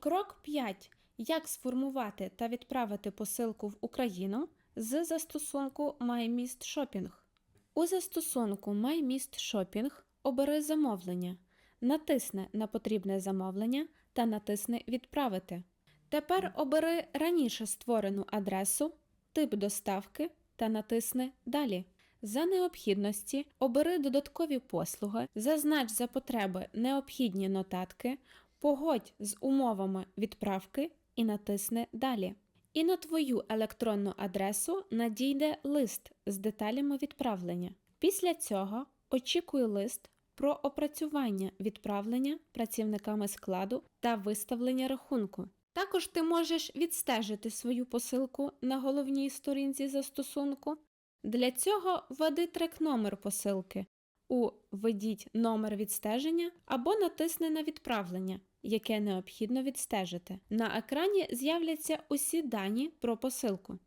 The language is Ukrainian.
Крок 5. Як сформувати та відправити посилку в Україну з застосунку MyMist Shopping. У застосунку MyMist Shopping обери замовлення, натисни на потрібне замовлення та натисни Відправити. Тепер обери раніше створену адресу, тип доставки та натисни Далі. За необхідності обери додаткові послуги, зазнач за потреби необхідні нотатки, погодь з умовами відправки і натисни Далі. І на твою електронну адресу надійде лист з деталями відправлення. Після цього очікуй лист про опрацювання відправлення працівниками складу та виставлення рахунку. Також ти можеш відстежити свою посилку на головній сторінці застосунку. Для цього введи трек-номер посилки у Введіть номер відстеження або натисни на відправлення, яке необхідно відстежити. На екрані з'являться усі дані про посилку.